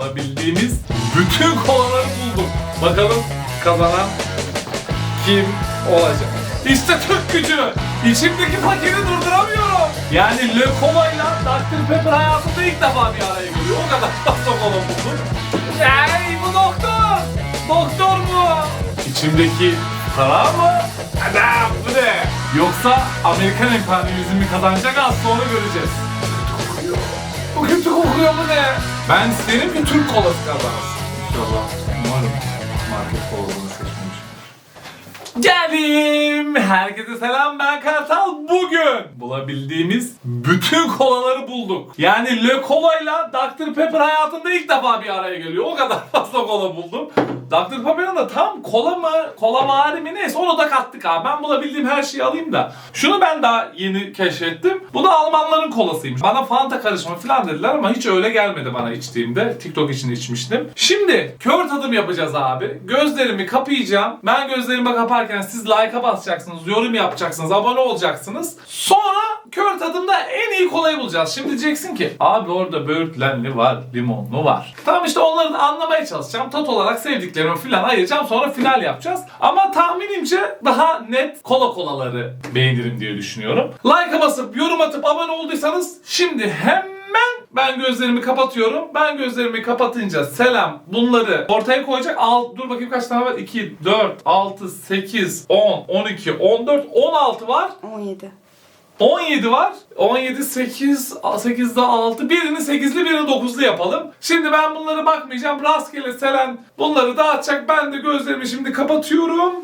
bulabildiğimiz bütün kolaları bulduk. Bakalım kazanan kim olacak? İşte Türk gücü. İçimdeki fakiri durduramıyorum. Yani Le Cola ile Dr. Pepper hayatımda ilk defa bir araya geliyor. O kadar fazla kola buldum. Ey bu doktor. Doktor mu? İçimdeki para mı? Adam bu ne? Yoksa Amerikan emperyalizmi kazanacak az sonra göreceğiz. Kötü. Bu kötü kokuyor mu ne? Ben isterim ki Türk kolası kazansın. İnşallah. Umarım market kolalarını seçmemiş. Geldim. Herkese selam ben Kartal. Bugün bulabildiğimiz bütün kolaları bulduk. Yani Le Cola ile Dr. Pepper hayatında ilk defa bir araya geliyor. O kadar fazla kola buldum. Dr. Pepper'ın da tam kola mı, kola vari mi neyse onu da kattık abi. Ben bulabildiğim her şeyi alayım da. Şunu ben daha yeni keşfettim. Bu da Almanların kolasıymış. Bana Fanta karışımı falan dediler ama hiç öyle gelmedi bana içtiğimde. TikTok için içmiştim. Şimdi kör tadım yapacağız abi. Gözlerimi kapayacağım. Ben gözlerimi kaparken siz like'a basacaksınız, yorum yapacaksınız, abone olacaksınız. Sonra kör tadımda en iyi kolayı bulacağız. Şimdi diyeceksin ki abi orada böğürtlenli var, limonlu var. Tamam işte onları da anlamaya çalışacağım. Tat olarak sevdiklerimi falan ayıracağım. Sonra final yapacağız. Ama tahminimce daha net kola kolaları beğenirim diye düşünüyorum. Like'a basıp yorum atıp abone olduysanız şimdi hemen ben gözlerimi kapatıyorum. Ben gözlerimi kapatınca selam bunları ortaya koyacak. Al, dur bakayım kaç tane var? 2, 4, 6, 8, 10, 12, 14, 16 var. 17. 17 var. 17, 8, 8'de 6. Birini 8'li birini 9'lu yapalım. Şimdi ben bunları bakmayacağım. Rastgele Selen bunları dağıtacak. Ben de gözlerimi şimdi kapatıyorum.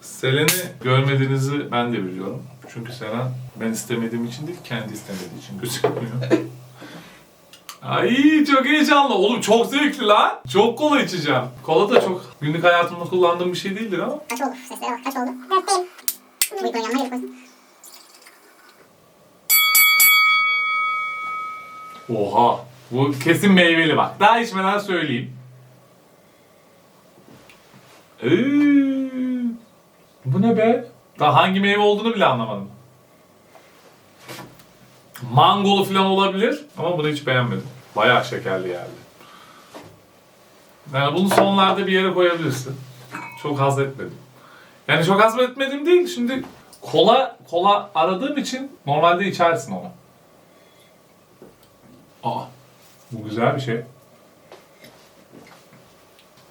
Selen'i görmediğinizi ben de biliyorum. Çünkü Selen ben istemediğim için değil, kendi istemediği için gözükmüyor. Ay çok heyecanlı. Oğlum çok zevkli lan. Çok kola içeceğim. Kola da çok günlük hayatımda kullandığım bir şey değildir ama. Kaç oldu? Seslere bak. Kaç oldu? Dörtteyim. Bu yanına gelip Oha. Bu kesin meyveli bak. Daha içmeden söyleyeyim. Ee, bu ne be? Daha hangi meyve olduğunu bile anlamadım. Mangolu falan olabilir ama bunu hiç beğenmedim. Bayağı şekerli geldi. Yani bunu sonlarda bir yere koyabilirsin. Çok haz etmedim. Yani çok haz etmedim değil. Şimdi kola kola aradığım için normalde içersin onu. Aa, bu güzel bir şey.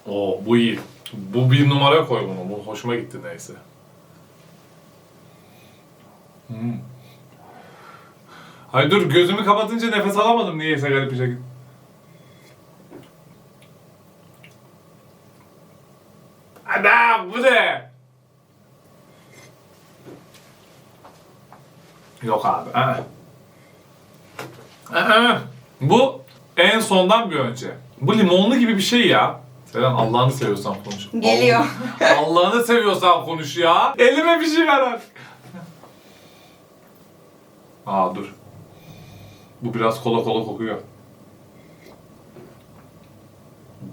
Oo, bu iyi. Bu bir numara koy bunu. Bu hoşuma gitti neyse. Hmm. Hayır dur gözümü kapatınca nefes alamadım niyeyse garip bir şekilde. Adam bu ne? Yok abi. Aa. Aa, Bu en sondan bir önce. Bu limonlu gibi bir şey ya. Selen Allah'ını seviyorsan konuş. Geliyor. Allah- Allah'ını seviyorsan konuş ya. Elime bir şey ver artık. Aa dur. Bu biraz kola kola kokuyor.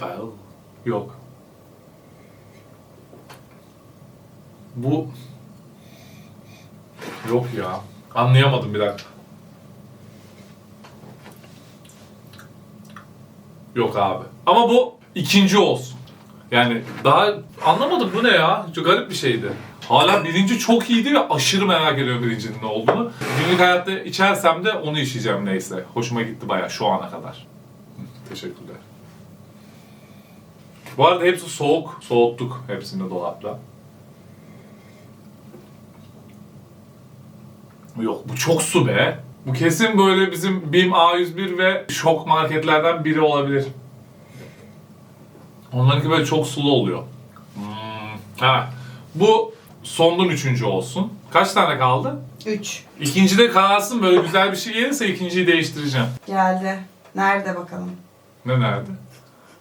Bell. Yok. Bu... Yok ya. Anlayamadım bir dakika. Yok abi. Ama bu ikinci olsun. Yani daha anlamadım bu ne ya? Çok garip bir şeydi. Hala birinci çok iyiydi ve aşırı merak ediyorum birincinin ne olduğunu. Günlük hayatta içersem de onu içeceğim neyse. Hoşuma gitti bayağı şu ana kadar. Teşekkürler. Bu arada hepsi soğuk. Soğuttuk hepsini dolapta. Yok bu çok su be. Bu kesin böyle bizim BİM A101 ve şok marketlerden biri olabilir. Onlarınki böyle çok sulu oluyor. Hmm. Ha. Bu sondan üçüncü olsun. Kaç tane kaldı? 3. İkinci de kalsın böyle güzel bir şey gelirse ikinciyi değiştireceğim. Geldi. Nerede bakalım? Ne nerede?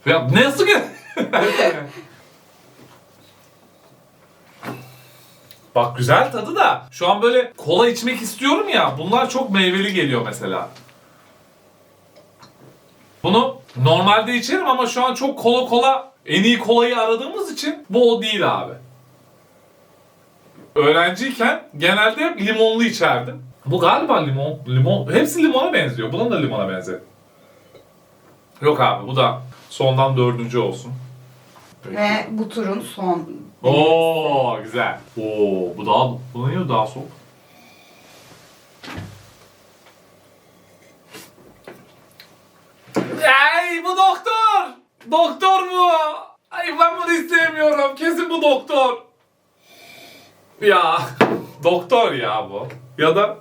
Ya nasıl ki? Bak güzel tadı da. Şu an böyle kola içmek istiyorum ya. Bunlar çok meyveli geliyor mesela. Bunu normalde içerim ama şu an çok kola kola en iyi kolayı aradığımız için bu o değil abi. Öğrenciyken genelde hep limonlu içerdim. Bu galiba limon, limon, hepsi limona benziyor. Bunun da limona benzer. Yok abi bu da sondan dördüncü olsun. Ve bu turun son. Oo güzel. Oo bu daha bu niye daha soğuk? Ay bu doktor. Doktor bu. Ay ben bunu istemiyorum. Kesin bu doktor. Ya doktor ya bu. Ya da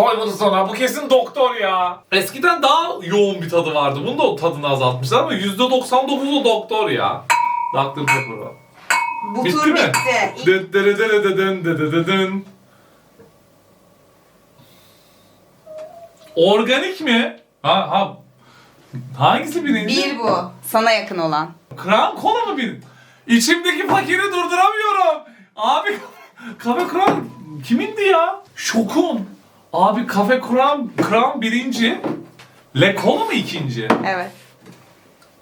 Koy bunu sonra. Bu kesin doktor ya. Eskiden daha yoğun bir tadı vardı. Bunun da tadını azaltmışlar ama %99'u doktor ya. Dr. Pepper o. Bu Bitti tur mi? bitti. İlk Dı dı dı dı dı dın dı dı dı dın. Organik mi? Ha, ha. Hangisi birinci? bir bu. Sana yakın olan. Crown Cola mı bir? İçimdeki fakiri durduramıyorum. Abi Kafe Crown kimindi ya? Şokun. Abi Kafe Crown, Crown birinci. Le Cola mı ikinci? Evet.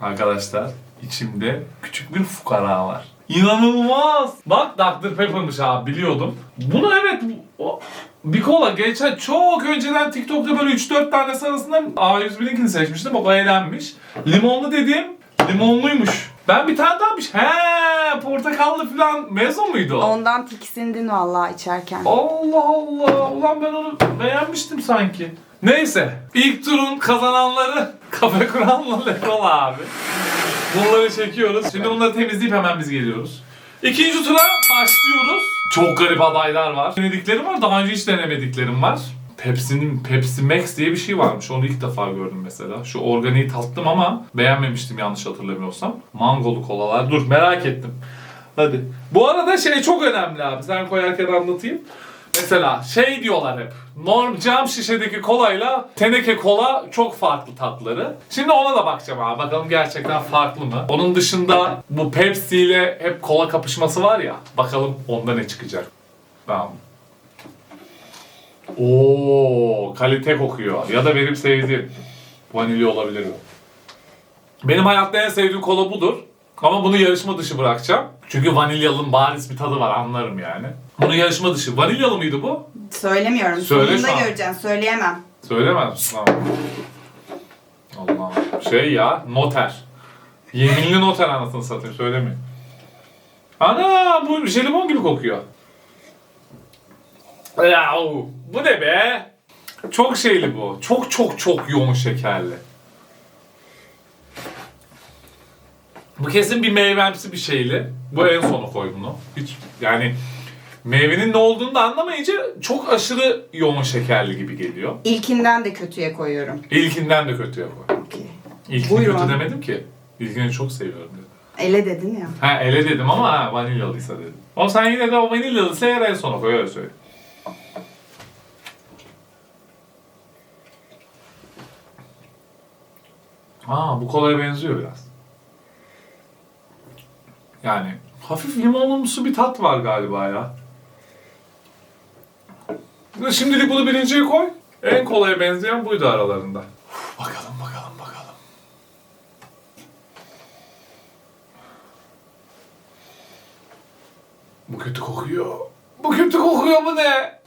Arkadaşlar içimde küçük bir fukara var. İnanılmaz. Bak Dr. Pepper'mış abi biliyordum. Bunu evet o, bir kola geçen çok önceden TikTok'ta böyle 3-4 tane arasında A101'inkini seçmiştim. O eğlenmiş. Limonlu dediğim limonluymuş. Ben bir tane daha bir He portakallı falan mezzo muydu o? Ondan tiksindin vallahi içerken. Allah Allah. Ulan ben onu beğenmiştim sanki. Neyse. ilk turun kazananları Kafe Kur'an'la Lekola abi. Bunları çekiyoruz. Şimdi bunları temizleyip hemen biz geliyoruz. İkinci tura başlıyoruz. Çok garip adaylar var. Denediklerim var. Daha önce hiç denemediklerim var. Pepsi'nin Pepsi Max diye bir şey varmış. Onu ilk defa gördüm mesela. Şu organiği tattım ama beğenmemiştim yanlış hatırlamıyorsam. Mangolu kolalar. Dur merak ettim. Hadi. Bu arada şey çok önemli abi. Sen koyarken anlatayım. Mesela şey diyorlar hep. Norm cam şişedeki kolayla teneke kola çok farklı tatları. Şimdi ona da bakacağım abi. Bakalım gerçekten farklı mı? Onun dışında bu Pepsi ile hep kola kapışması var ya. Bakalım onda ne çıkacak. Tamam. Oo, kalite kokuyor. Ya da benim sevdiğim vanilya olabilir mi? Benim hayatta en sevdiğim kola budur. Ama bunu yarışma dışı bırakacağım. Çünkü vanilyalının bariz bir tadı var anlarım yani. Bunu yarışma dışı. Vanilyalı mıydı bu? Söylemiyorum. Söyle Sonunda şu an. göreceğim. Söyleyemem. Söylemez misin? Tamam. Allah. Şey ya, noter. Yeminli noter anasını satayım, söylemiyor. Ana, bu jelibon gibi kokuyor. Ya bu ne be? Çok şeyli bu. Çok çok çok yoğun şekerli. Bu kesin bir meyvemsi bir şeyli. Bu en sona koy bunu. Hiç yani meyvenin ne olduğunu da anlamayınca çok aşırı yoğun şekerli gibi geliyor. İlkinden de kötüye koyuyorum. İlkinden de kötüye koy. İlkini Buyurun. kötü demedim ki. İlkini çok seviyorum dedim. Ele dedin ya. Ha ele dedim ama ha, vanilyalıysa dedim. Ama sen yine de o vanilyalıysa eğer en sona koy öyle söyle. Aa bu kolaya benziyor biraz. Yani hafif limonumsu bir tat var galiba ya. Şimdilik bunu birinciye koy. En kolaya benzeyen buydu aralarında. Bakalım bakalım bakalım. Bu kötü kokuyor. Bu kötü kokuyor mu ne?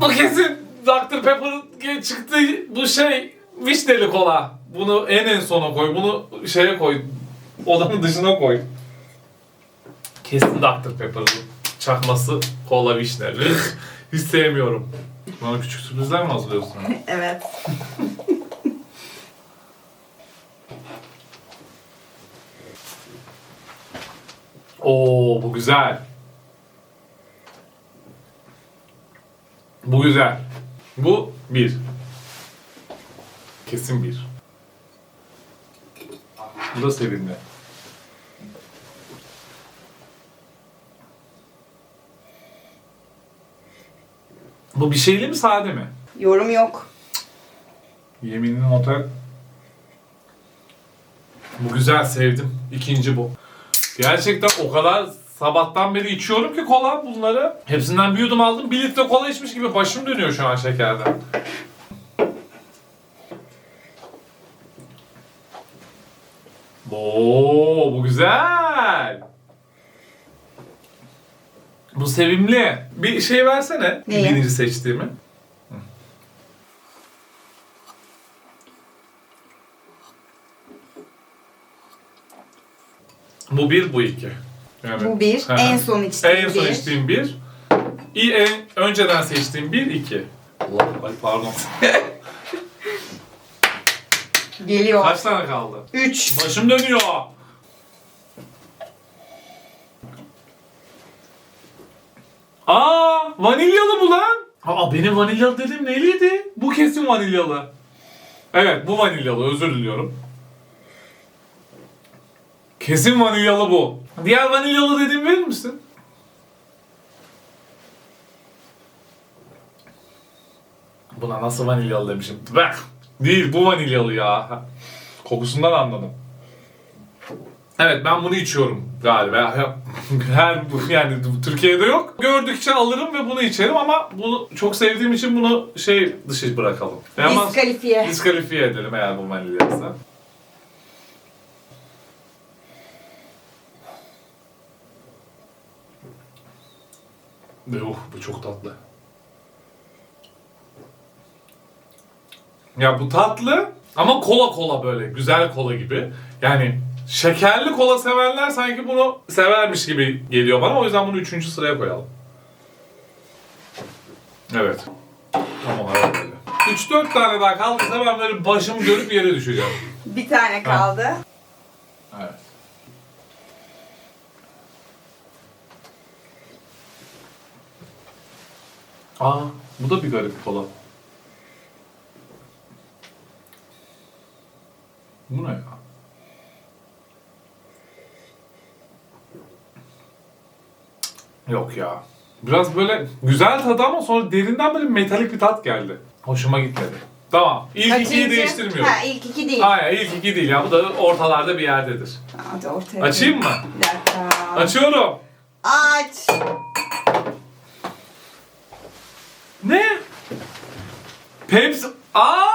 Bu kesin Dr. Pepper çıktı bu şey vişneli kola. Bunu en en sona koy. Bunu şeye koy. Odanın dışına koy. Kesin Dr. Pepper'ın çakması kola vişneli. Hiç sevmiyorum. Bana küçük sürprizler mi hazırlıyorsun? Evet. Oo bu güzel. Bu güzel. Bu bir. Kesin bir. Bu da sevimli. Bu bir şeyli mi sade mi? Yorum yok. Yeminli otel. Bu güzel sevdim. İkinci bu. Gerçekten o kadar sabahtan beri içiyorum ki kola bunları. Hepsinden bir yudum aldım. Bir litre kola içmiş gibi başım dönüyor şu an şekerden. Oo bu güzel. Bu sevimli. bir şey versene. Neyi? Birinci seçtiğimi. Bu bir, bu iki. Yani, Bu bir, hı. en son içtiğim En son bir. içtiğim bir. İyi, en önceden seçtiğim bir, iki. Allah, ay pardon. Geliyor. Kaç tane kaldı? 3. Başım dönüyor. Aa, vanilyalı bu lan. Aa, benim vanilyalı dediğim neyliydi? Bu kesin vanilyalı. Evet, bu vanilyalı. Özür diliyorum. Kesin vanilyalı bu. Diğer vanilyalı dediğim verir misin? Buna nasıl vanilyalı demişim. Bak. Değil, bu vanilyalı ya. Kokusundan anladım. Evet ben bunu içiyorum galiba. Her yani Türkiye'de yok. Gördükçe alırım ve bunu içerim ama bunu çok sevdiğim için bunu şey dışı bırakalım. Ama Diskalifiye. diskalifiye edelim eğer bu vanilyaysa. Ve oh bu çok tatlı. Ya bu tatlı ama kola kola böyle güzel kola gibi. Yani şekerli kola sevenler sanki bunu severmiş gibi geliyor bana. O yüzden bunu üçüncü sıraya koyalım. Evet. Tamam öyle. 3-4 tane daha kaldıysa ben böyle başımı görüp yere düşeceğim. Bir tane kaldı. Evet. Aa, bu da bir garip kola. Bu ne ya? Yok ya. Biraz böyle güzel tadı ama sonra derinden böyle metalik bir tat geldi. Hoşuma gitmedi. Tamam. İlk ikiyi Kaçıncı? değiştirmiyorum. Ha ilk iki değil. Hayır ilk iki değil ya. Bu da ortalarda bir yerdedir. Hadi ortaya. Açayım mı? Bir dakika. Açıyorum. Aç. Ne? Pepsi. Aa,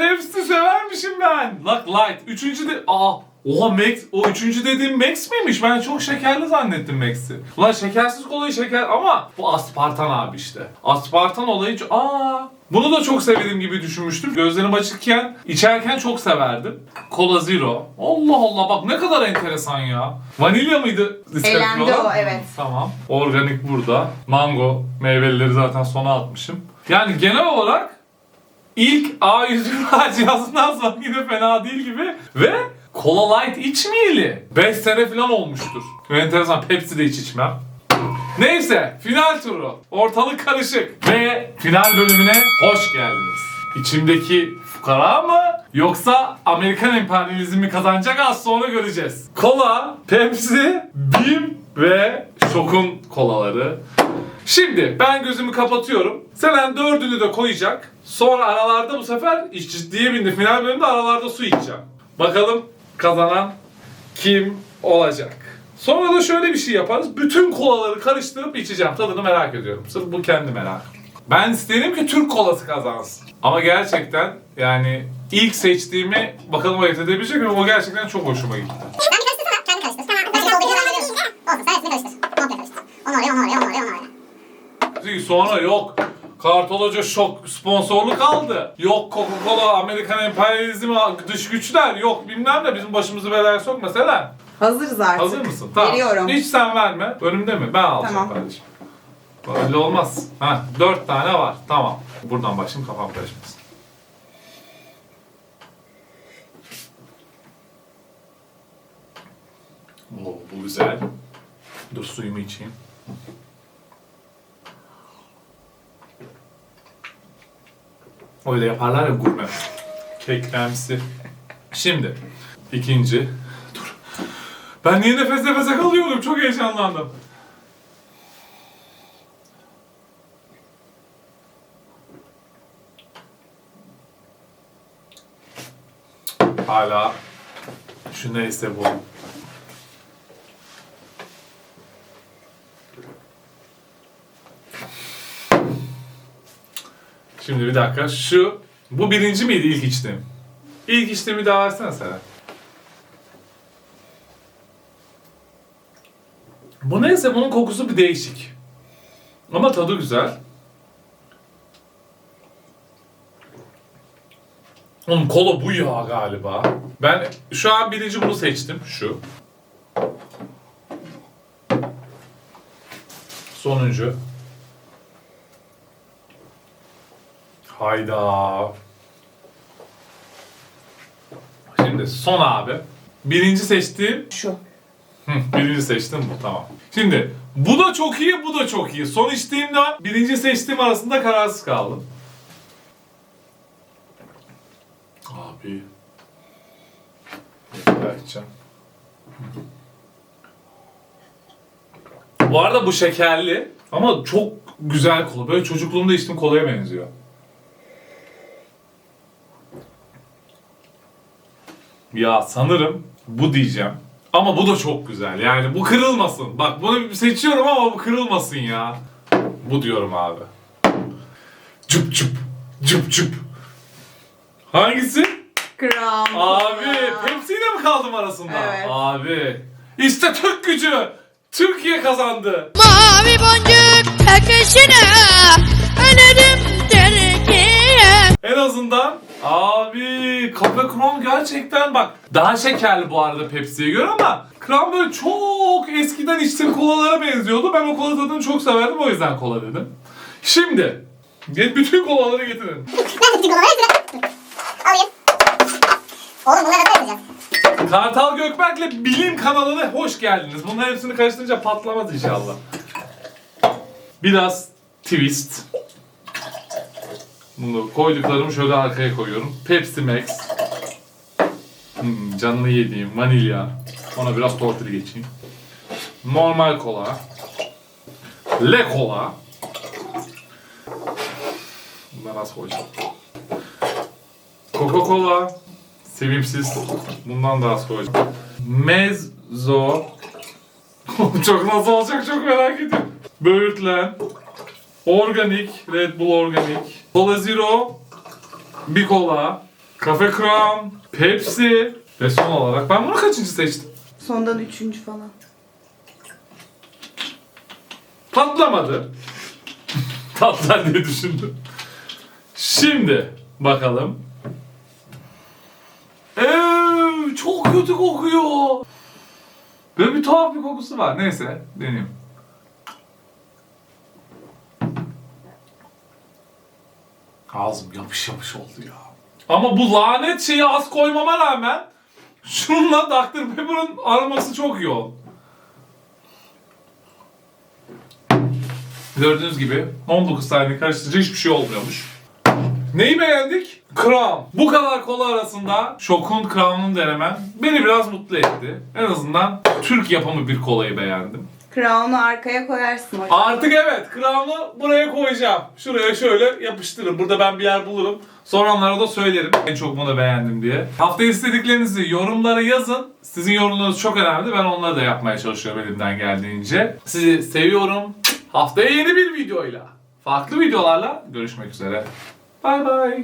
Pepsi severmişim ben. Look Light. Üçüncü de... Aa. Oha Max. O üçüncü dediğim Max miymiş? Ben çok şekerli zannettim Max'i. Ulan şekersiz kolayı şeker ama bu aspartan abi işte. Aspartan olayı... Aa. Bunu da çok sevdiğim gibi düşünmüştüm. Gözlerim açıkken, içerken çok severdim. Cola Zero. Allah Allah bak ne kadar enteresan ya. Vanilya mıydı? olan? o, evet. Tamam. Organik burada. Mango meyvelileri zaten sona atmışım. Yani genel olarak ilk A101 cihazından sonra yine fena değil gibi ve Cola Light içmeyeli 5 sene falan olmuştur. Enteresan Pepsi de hiç içmem. Neyse final turu. Ortalık karışık. Ve final bölümüne hoş geldiniz. İçimdeki fukara mı yoksa Amerikan emperyalizmi kazanacak az sonra göreceğiz. Kola, Pepsi, Bim ve Şok'un kolaları. Şimdi ben gözümü kapatıyorum. Selen dördünü de koyacak. Sonra aralarda bu sefer iş ciddiye bindi. Final bölümünde aralarda su içeceğim. Bakalım kazanan kim olacak? Sonra da şöyle bir şey yaparız. Bütün kolaları karıştırıp içeceğim. Tadını merak ediyorum. Sırf bu kendi merak. Ben isterim ki Türk kolası kazansın. Ama gerçekten yani ilk seçtiğimi bakalım ayırt edebilecek miyim? O gerçekten çok hoşuma gitti. Ben bir karıştırsana. Kendi karıştır. Tamam. Karıştır. Ben veriyorum. Olsun. Sen hepsini karıştır. Komple karıştır. Onu oraya, onu oraya, onu oraya, Çünkü Sonra yok. Kartal Hoca şok sponsorluk aldı. Yok Coca-Cola, Amerikan emperyalizmi, dış güçler. Yok bilmem ne bizim başımızı belaya sokma Selen. Hazırız artık. Hazır mısın? Tamam. Veriyorum. Hiç sen verme. Önümde mi? Ben alacağım Tamam. kardeşim. Öyle olmaz. Ha, dört tane var. Tamam. Buradan başlayayım kafam karışmasın. Oo, bu güzel. Dur suyumu içeyim. Öyle yaparlar ya gurme. Keklemsi. Şimdi ikinci. Dur. Ben niye nefes nefese kalıyorum? Çok heyecanlandım. Hala şu neyse bu. Şimdi bir dakika şu bu birinci miydi ilk içtiğim? İlk içtiğimi daha versene sen. Bu neyse bunun kokusu bir değişik. Ama tadı güzel. Oğlum kola bu ya galiba. Ben şu an birinci bunu seçtim. Şu. Sonuncu. Hayda. Şimdi son abi. Birinci seçtiğim Şu. Hı, birinci seçtim bu tamam. Şimdi bu da çok iyi bu da çok iyi. Son içtiğimle birinci seçtiğim arasında kararsız kaldım. Abi. İçeceğim. Bu arada bu şekerli ama çok güzel kola. Böyle çocukluğumda içtiğim kolaya benziyor. Ya sanırım bu diyeceğim. Ama bu da çok güzel. Yani bu kırılmasın. Bak bunu seçiyorum ama bu kırılmasın ya. Bu diyorum abi. Cüp cüp. Cüp cüp. Hangisi? Gram. Abi Pepsi ile mi kaldım arasında? Evet. Abi. İşte Türk gücü. Türkiye kazandı. Mavi boncuk takışına ölürüm Türkiye. En azından abi Cafe Crown gerçekten bak daha şekerli bu arada Pepsi'ye göre ama Crown böyle çok eskiden içtiğim kolalara benziyordu. Ben o kola tadını çok severdim o yüzden kola dedim. Şimdi bütün kolaları getirin. Ben de bütün kolaları alayım. Oğlum bunları nasıl yapacağız? Kartal Gökberk'le Bilim kanalına hoş geldiniz. Bunların hepsini karıştırınca patlamaz inşallah. Biraz twist. Bunu koyduklarımı şöyle arkaya koyuyorum. Pepsi Max. Hmm, canını yediğim vanilya. Ona biraz tortili geçeyim. Normal kola. Le kola. Bunları nasıl koyacağım? Coca-Cola. Sevimsiz. Bundan daha az koyacağım. Mezzo. çok nasıl olacak çok merak ediyorum. Böğürtlen. Organik. Red Bull organik. Cola Zero. Bir kola. Cafe Crown. Pepsi. Ve son olarak ben bunu kaçıncı seçtim? Sondan üçüncü falan. Patlamadı. Patlar diye düşündüm. Şimdi bakalım. Eee, çok kötü kokuyor. Böyle bir tuhaf bir kokusu var. Neyse deneyeyim. Ağzım yapış yapış oldu ya. Ama bu lanet şeyi az koymama rağmen şununla Dr. Pepper'ın aroması çok yoğun. Gördüğünüz gibi 19 saniye karıştırınca hiçbir şey olmuyormuş. Neyi beğendik? Crown. Bu kadar kola arasında Şok'un Crown'unu denemen beni biraz mutlu etti. En azından Türk yapımı bir kolayı beğendim. Crown'u arkaya koyarsın hocam. Artık evet Crown'u buraya koyacağım. Şuraya şöyle yapıştırırım. Burada ben bir yer bulurum. Soranlara da söylerim. En çok bunu beğendim diye. Hafta istediklerinizi yorumlara yazın. Sizin yorumlarınız çok önemli. Ben onları da yapmaya çalışıyorum elimden geldiğince. Sizi seviyorum. Haftaya yeni bir videoyla, farklı videolarla görüşmek üzere. Bay bay.